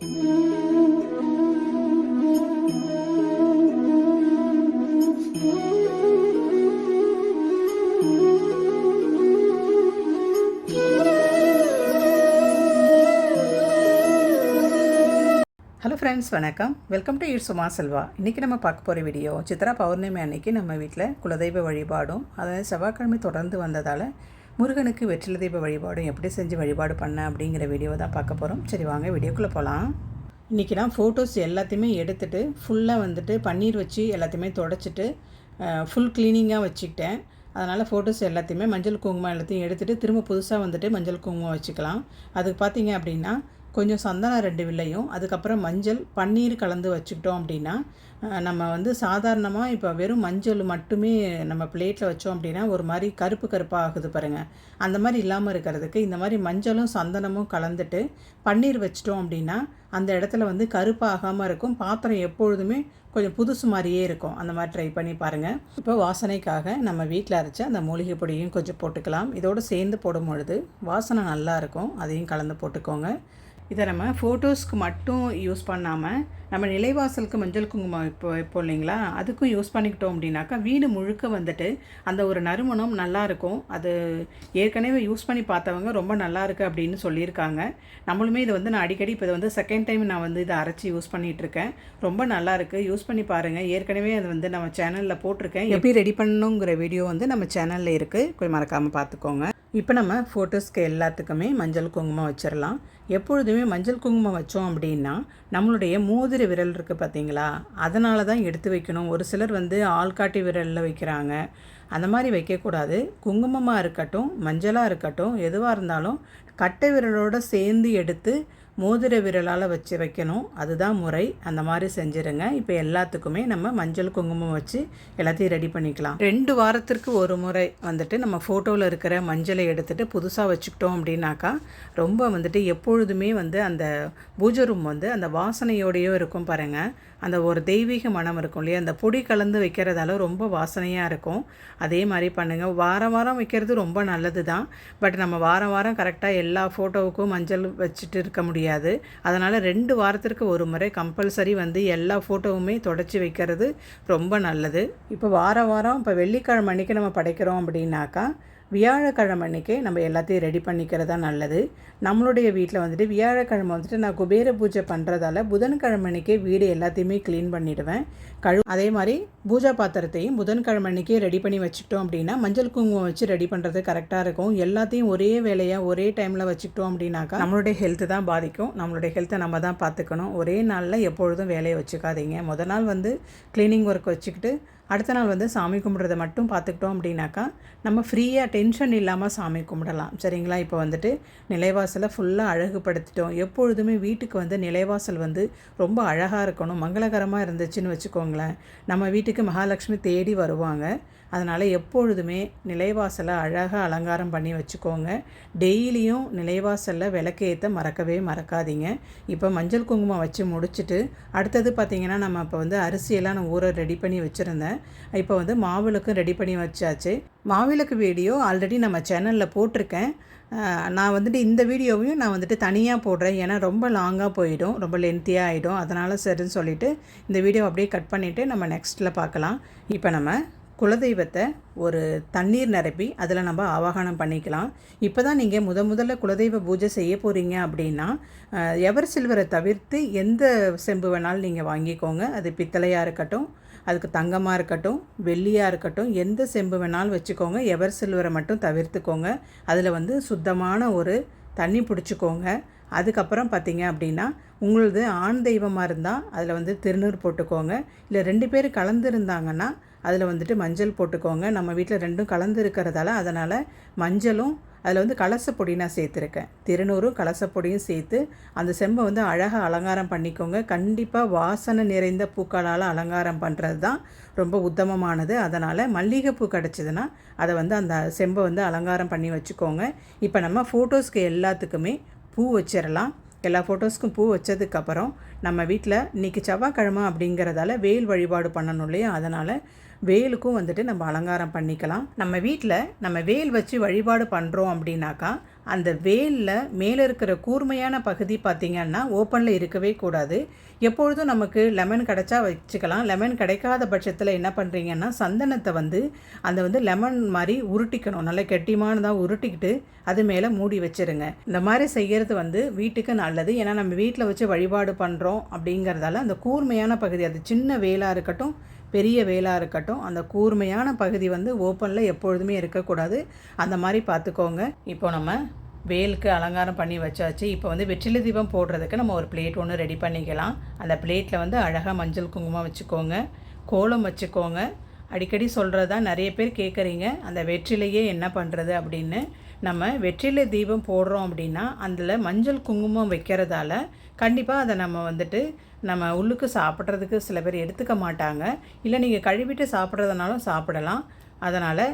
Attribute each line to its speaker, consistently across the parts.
Speaker 1: Hello friends வணக்கம். Welcome to ஈர் சுமா செல்வா இன்றைக்கி நம்ம பார்க்க போகிற வீடியோ சித்ரா பௌர்ணமி அன்னைக்கு நம்ம வீட்டில் குலதெய்வ வழிபாடும் அதாவது செவ்வாய்க்கிழமை தொடர்ந்து வந்ததால் முருகனுக்கு வெற்றில தீப வழிபாடும் எப்படி செஞ்சு வழிபாடு பண்ண அப்படிங்கிற வீடியோ தான் பார்க்க போகிறோம் சரி வாங்க வீடியோக்குள்ளே போகலாம் இன்றைக்கி நான் ஃபோட்டோஸ் எல்லாத்தையுமே எடுத்துகிட்டு ஃபுல்லாக வந்துட்டு பன்னீர் வச்சு எல்லாத்தையுமே தொடச்சிட்டு ஃபுல் க்ளீனிங்காக வச்சுக்கிட்டேன். அதனால் ஃபோட்டோஸ் எல்லாத்தையுமே மஞ்சள் குங்குமம் எல்லாத்தையும் எடுத்துகிட்டு திரும்ப புதுசாக வந்துட்டு மஞ்சள் குங்குமம் வச்சுக்கலாம். அதுக்கு பார்த்தீங்க அப்படின்னா கொஞ்சம் சந்தனம் ரெண்டு வில்லையும் அதுக்கப்புறம் மஞ்சள் பன்னீர் கலந்து வச்சுக்கிட்டோம் அப்படின்னா நம்ம வந்து சாதாரணமாக இப்போ வெறும் மஞ்சள் மட்டுமே நம்ம பிளேட்டில் வச்சோம் அப்படின்னா ஒரு மாதிரி கருப்பு கருப்பாக ஆகுது பாருங்கள் அந்த மாதிரி இல்லாமல் இருக்கிறதுக்கு இந்த மாதிரி மஞ்சளும் சந்தனமும் கலந்துட்டு பன்னீர் வச்சிட்டோம் அப்படின்னா அந்த இடத்துல வந்து கருப்பாகாமல் இருக்கும். பாத்திரம் எப்பொழுதுமே கொஞ்சம் புதுசு மாதிரியே இருக்கும். அந்த மாதிரி ட்ரை பண்ணி பாருங்கள் இப்போ வாசனைக்காக நம்ம வீட்டில் அரைச்ச அந்த மூலிகை பொடியும் கொஞ்சம் போட்டுக்கலாம். இதோடு சேர்ந்து போடும் பொழுது வாசனை நல்லாயிருக்கும் அதையும் கலந்து போட்டுக்கோங்க. இதை நம்ம ஃபோட்டோஸ்க்கு மட்டும் யூஸ் பண்ணாமல் நம்ம நிலைவாசலுக்கு மஞ்சள் குங்குமம் இப்போ இப்போ இல்லைங்களா? அதுக்கும் யூஸ் பண்ணிக்கிட்டோம் அப்படின்னாக்கா வீடு முழுக்க வந்துட்டு அந்த ஒரு நறுமணம் நல்லா இருக்கும் அது ஏற்கனவே யூஸ் பண்ணி பார்த்தவங்க ரொம்ப நல்லா இருக்கு அப்படின்னு சொல்லியிருக்காங்க. நம்மளுமே இது வந்து நான் அடிக்கடி இப்போ இது வந்து செகண்ட் டைம் நான் வந்து இதை அரைச்சி யூஸ் பண்ணிகிட்டு இருக்கேன் ரொம்ப நல்லா இருக்குது யூஸ் பண்ணி பாருங்கள் ஏற்கனவே அது வந்து நம்ம சேனலில் போட்டிருக்கேன். எப்படி ரெடி பண்ணணுங்கிற வீடியோ வந்து நம்ம சேனலில் இருக்குது கொஞ்சம் மறக்காமல் பார்த்துக்கோங்க. இப்போ நம்ம ஃபோட்டோஸ்க்கு எல்லாத்துக்குமே மஞ்சள் குங்குமம் வச்சிடலாம். எப்பொழுதுமே மஞ்சள் குங்குமம் வச்சோம் அப்படின்னா நம்மளுடைய மோதிர விரல் இருக்குது பார்த்தீங்களா? அதனால தான் எடுத்து வைக்கணும். ஒரு சிலர் வந்து ஆள்காட்டி விரலில் வைக்கிறாங்க. அந்த மாதிரி வைக்கக்கூடாது. குங்குமமாக இருக்கட்டும் மஞ்சளாக இருக்கட்டும் எதுவாக இருந்தாலும் கட்டை விரலோட சேர்ந்து எடுத்து மோதிர விரலால் வச்சு வைக்கணும். அதுதான் முறை. அந்த மாதிரி செஞ்சுருங்க. இப்போ எல்லாத்துக்குமே நம்ம மஞ்சள் குங்குமம் வச்சு எல்லாத்தையும் ரெடி பண்ணிக்கலாம். ரெண்டு வாரத்திற்கு ஒரு முறை வந்துட்டு நம்ம ஃபோட்டோவில் இருக்கிற மஞ்சளை எடுத்துகிட்டு புதுசாக வச்சுக்கிட்டோம் அப்படின்னாக்கா ரொம்ப வந்துட்டு எப்பொழுதுமே வந்து அந்த பூஜை ரூம் வந்து அந்த வாசனையோடையோ இருக்கும் பாருங்கள் அந்த ஒரு தெய்வீக மனம் இருக்கும் இல்லையா? அந்த பொடி கலந்து வைக்கிறதால ரொம்ப வாசனையாக இருக்கும். அதே மாதிரி பண்ணுங்கள் வாரம் வாரம் வைக்கிறது ரொம்ப நல்லது தான். பட் நம்ம வாரம் வாரம் கரெக்டாக எல்லா ஃபோட்டோவுக்கும் மஞ்சள் வச்சுட்டு இருக்க முடியாது. அதனால் ரெண்டு வாரத்திற்கு ஒரு முறை கம்பல்சரி வந்து எல்லா ஃபோட்டோவுமே தொடச்சி வைக்கிறது ரொம்ப நல்லது. இப்போ வாரம் வாரம் இப்போ வெள்ளிக்கிழமை அன்னைக்கு நம்ம படைக்கிறோம் அப்படின்னாக்கா வியாழக்கிழமை அன்னைக்கே நம்ம எல்லாத்தையும் ரெடி பண்ணிக்கிறது தான் நல்லது. நம்மளுடைய வீட்டில் வந்துட்டு வியாழக்கிழமை வந்துட்டு நான் குபேர பூஜை பண்ணுறதால புதன்கிழமை அன்னைக்கே வீடு எல்லாத்தையுமே க்ளீன் பண்ணிவிடுவேன் கழு அதே மாதிரி பூஜா பாத்திரத்தையும் புதன்கிழமை அன்னைக்கே ரெடி பண்ணி வச்சுக்கிட்டோம் அப்படின்னா மஞ்சள் குங்குமம் வச்சு ரெடி பண்ணுறது கரெக்டாக இருக்கும். எல்லாத்தையும் ஒரே வேலையாக ஒரே டைமில் வச்சுக்கிட்டோம் அப்படின்னாக்கா நம்மளுடைய ஹெல்த்து தான் பாதிக்கும். நம்மளுடைய ஹெல்த்தை நம்ம தான் பார்த்துக்கணும் ஒரே நாளில் எப்பொழுதும் வேலையை வச்சுக்காதீங்க. முத நாள் வந்து க்ளீனிங் ஒர்க் வச்சுக்கிட்டு அடுத்த நாள் வந்து சாமி கும்பிட்றத மட்டும் பார்த்துக்கிட்டோம் அப்படின்னாக்கா நம்ம ஃப்ரீயாக டென்ஷன் இல்லாமல் சாமி கும்பிடலாம். சரிங்களா? இப்போ வந்துட்டு நிலைவாசலை ஃபுல்லாக அழகுபடுத்திட்டோம். எப்பொழுதுமே வீட்டுக்கு வந்து நிலைவாசல் வந்து ரொம்ப அழகாக இருக்கணும். மங்களகரமாக இருந்துச்சுன்னு வச்சுக்கோங்களேன். நம்ம வீட்டுக்கு மகாலட்சுமி தேடி வருவாங்க. அதனால் எப்பொழுதுமே நிலைவாசலை அழகாக அலங்காரம் பண்ணி வச்சுக்கோங்க. டெய்லியும் நிலைவாசலில் விளக்கேற்ற மறக்கவே மறக்காதீங்க. இப்போ மஞ்சள் குங்குமம் வச்சு முடிச்சுட்டு அடுத்தது பார்த்திங்கன்னா நம்ம இப்போ வந்து அரிசியெல்லாம் நான் ஊற ரெடி பண்ணி வச்சுருந்தேன். இப்போ வந்து மாவிளக்கும் ரெடி பண்ணி வச்சாச்சு. மாவிளக்கு வீடியோ ஆல்ரெடி நம்ம சேனலில் போட்டிருக்கேன். நான் வந்துட்டு இந்த வீடியோவையும் நான் வந்துட்டு தனியாக போடுறேன். ஏன்னா ரொம்ப லாங்காக போயிடும் ரொம்ப லென்த்தியாக ஆகிடும் அதனால் சரின்னு சொல்லிவிட்டு இந்த வீடியோ அப்படியே கட் பண்ணிவிட்டு நம்ம நெக்ஸ்ட்டில் பார்க்கலாம். இப்போ நம்ம குலதெய்வத்தை ஒரு தண்ணீர் நிரப்பி அதில் நம்ம ஆவாகனம் பண்ணிக்கலாம். இப்போ தான் நீங்கள் முத முதல்ல குலதெய்வ பூஜை செய்ய போகிறீங்க அப்படின்னா எவர் சில்வரை தவிர்த்து எந்த செம்பு வேணாலும் நீங்கள் வாங்கிக்கோங்க. அது பித்தளையாக இருக்கட்டும் அதுக்கு தங்கமாக இருக்கட்டும் வெள்ளியாக இருக்கட்டும் எந்த செம்பு வேணாலும் வச்சுக்கோங்க. எவர் சில்வரை மட்டும் தவிர்த்துக்கோங்க. அதில் வந்து சுத்தமான ஒரு தண்ணி பிடிச்சிக்கோங்க. அதுக்கப்புறம் பார்த்தீங்க அப்படின்னா உங்களது ஆண் தெய்வமாக இருந்தால் அதில் வந்து திருநூறு போட்டுக்கோங்க. இல்லை ரெண்டு பேர் கலந்து இருந்தாங்கன்னா அதில் வந்துட்டு மஞ்சள் போட்டுக்கோங்க. நம்ம வீட்டில் ரெண்டும் கலந்து இருக்கிறதால அதனால் மஞ்சளும் அதில் வந்து கலசப்பொடி நான் சேர்த்துருக்கேன். திருநூறும் கலசப்பொடியும் சேர்த்து அந்த செம்பை வந்து அழகாக அலங்காரம் பண்ணிக்கோங்க. கண்டிப்பாக வாசனை நிறைந்த பூக்களால் அலங்காரம் பண்ணுறது தான் ரொம்ப உத்தமமானது. அதனால் மல்லிகைப்பூ கிடச்சிதுன்னா அதை வந்து அந்த செம்பை வந்து அலங்காரம் பண்ணி வச்சுக்கோங்க. இப்போ நம்ம ஃபோட்டோஸ்க்கு எல்லாத்துக்குமே பூ வச்சிடலாம். எல்லா ஃபோட்டோஸ்க்கும் பூ வச்சதுக்கப்புறம் நம்ம வீட்டில் இன்றைக்கி செவ்வாய்க்கிழமை அப்படிங்கிறதால வெயில் வழிபாடு பண்ணணும் இல்லையா? அதனால் வேலுக்கும் வந்துட்டு நம்ம அலங்காரம் பண்ணிக்கலாம். நம்ம வீட்டில் நம்ம வேல் வச்சு வழிபாடு பண்ணுறோம் அப்படின்னாக்கா அந்த வேலில் மேலே இருக்கிற கூர்மையான பகுதி பார்த்திங்கன்னா ஓப்பனில் இருக்கவே கூடாது. எப்பொழுதும் நமக்கு லெமன் கிடைச்சா வச்சுக்கலாம். லெமன் கிடைக்காத பட்சத்தில் என்ன பண்ணுறீங்கன்னா சந்தனத்தை வந்து அந்த வந்து லெமன் மாதிரி உருட்டிக்கணும். நல்லா கெட்டிமானதாக உருட்டிக்கிட்டு அது மேலே மூடி வச்சுருங்க. இந்த மாதிரி செய்கிறது வந்து வீட்டுக்கு நல்லது. ஏன்னா நம்ம வீட்டில் வச்சு வழிபாடு பண்ணுறோம் அப்படிங்கிறதால அந்த கூர்மையான பகுதி அது சின்ன வேலாக இருக்கட்டும் பெரிய வேலாக இருக்கட்டும் அந்த கூர்மையான பகுதி வந்து ஓப்பனில் எப்பொழுதுமே இருக்கக்கூடாது. அந்த மாதிரி பார்த்துக்கோங்க. இப்போ நம்ம வேலுக்கு அலங்காரம் பண்ணி வச்சாச்சு. இப்போ வந்து வெற்றிலை தீபம் போடுறதுக்கு நம்ம ஒரு பிளேட் ஒன்று ரெடி பண்ணிக்கலாம். அந்த பிளேட்டில் வந்து அழகாக மஞ்சள் குங்குமம் வச்சுக்கோங்க. கோலம் வச்சுக்கோங்க. அடிக்கடி சொல்கிறது தான் நிறைய பேர் கேட்குறீங்க அந்த வெற்றிலையே என்ன பண்ணுறது அப்படின்னு. நம்ம வெற்றிலை தீபம் போடுறோம் அப்படின்னா அதில் மஞ்சள் குங்குமம் வைக்கிறதால கண்டிப்பாக அதை நம்ம வந்துட்டு நம்ம உள்ளுக்கு சாப்பிட்றதுக்கு சில பேர் எடுத்துக்க மாட்டாங்க. இல்லை நீங்கள் கழுவிட்டு சாப்பிட்றதுனாலும் சாப்பிடலாம். அதனால்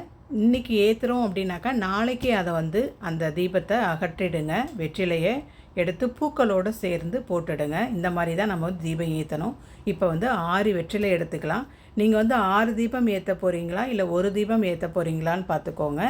Speaker 1: இன்றைக்கி ஏற்றுறோம் அப்படின்னாக்கா நாளைக்கே அதை வந்து அந்த தீபத்தை அகற்றிடுங்க. வெற்றிலையை எடுத்து பூக்களோடு சேர்ந்து போட்டுடுங்க. இந்த மாதிரி தான் நம்ம வந்து தீபம் ஏற்றணும் இப்போ வந்து ஆறு வெற்றிலை எடுத்துக்கலாம். நீங்கள் வந்து ஆறு தீபம் ஏற்ற போகிறீங்களா இல்லை ஒரு தீபம் ஏற்ற போகிறீங்களான்னு பார்த்துக்கோங்க.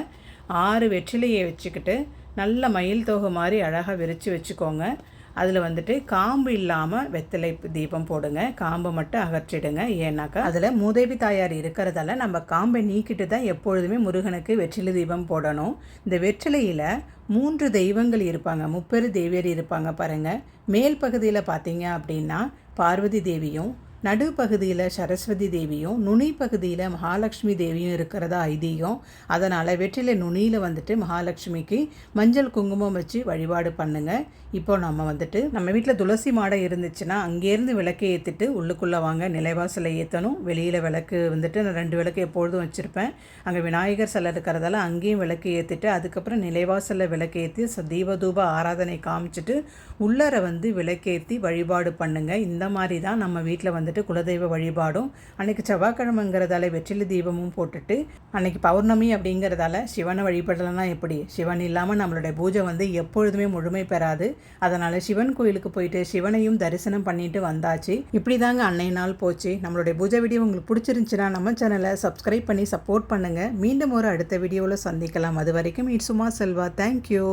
Speaker 1: ஆறு வெற்றிலையை வச்சுக்கிட்டு நல்ல மயில் தொகு மாதிரி அழகாக விரித்து வச்சுக்கோங்க. அதில் வந்துட்டு காம்பு இல்லாமல் வெத்தலை தீபம் போடுங்க. காம்பை மட்டும் அகற்றிடுங்க. ஏன்னாக்கா அதில் மூதேவி தாயார் இருக்கிறதால நம்ம காம்பை நீக்கிட்டு தான் எப்பொழுதுமே முருகனுக்கு வெற்றிலை தீபம் போடணும். இந்த வெற்றிலையில் மூன்று தெய்வங்கள் இருப்பாங்க. முப்பெரு தேவியர் இருப்பாங்க பாருங்கள் மேல் பகுதியில் பார்த்தீங்க அப்படின்னா பார்வதி தேவியும் நடுப்பகுதியில் சரஸ்வதி தேவியும் நுனி பகுதியில் மகாலட்சுமி தேவியும் இருக்கிறதா ஐதீகம். அதனால் வெற்றிலை நுனியில் வந்துட்டு மகாலட்சுமிக்கு மஞ்சள் குங்குமம் வச்சு வழிபாடு பண்ணுங்கள் இப்போ நம்ம வந்துட்டு நம்ம வீட்டில் துளசி மாடை இருந்துச்சுன்னா அங்கேருந்து விளக்கை ஏற்றிட்டு உள்ளுக்குள்ளே வாங்க. நிலைவாசலை ஏற்றணும் வெளியில் விளக்கு வந்துட்டு நான் ரெண்டு விளக்கு எப்பொழுதும் வச்சுருப்பேன். அங்கே விநாயகர் சிலை இருக்கிறதால அங்கேயும் விளக்கு ஏற்றிட்டு அதுக்கப்புறம் நிலைவாசலில் விளக்கு ஏற்றி தீபதூப ஆராதனை காமிச்சிட்டு உள்ளர வந்து விளக்கேற்றி வழிபாடு பண்ணுங்கள் இந்த மாதிரி தான் நம்ம வீட்டில் வந்து வந்துட்டு குலதெய்வ வழிபாடும் அன்றைக்கி செவ்வாய்க்கிழமைங்கிறதால வெற்றிலை தீபமும் போட்டுட்டு அன்றைக்கி பௌர்ணமி அப்படிங்கிறதால சிவனை வழிபடலைன்னா எப்படி? சிவன் இல்லாமல் நம்மளுடைய பூஜை வந்து எப்பொழுதுமே முழுமை பெறாது. அதனால் சிவன் கோயிலுக்கு போயிட்டு சிவனையும் தரிசனம் பண்ணிட்டு வந்தாச்சு. இப்படி தாங்க அன்னை நாள் போச்சு. நம்மளுடைய பூஜை வீடியோ உங்களுக்கு பிடிச்சிருந்துச்சுன்னா நம்ம சேனலை சப்ஸ்கிரைப் பண்ணி சப்போர்ட் பண்ணுங்கள் மீண்டும் ஒரு அடுத்த வீடியோவில் சந்திக்கலாம். அது வரைக்கும் இட்ஸ் சுமா செல்வா. தேங்க்யூ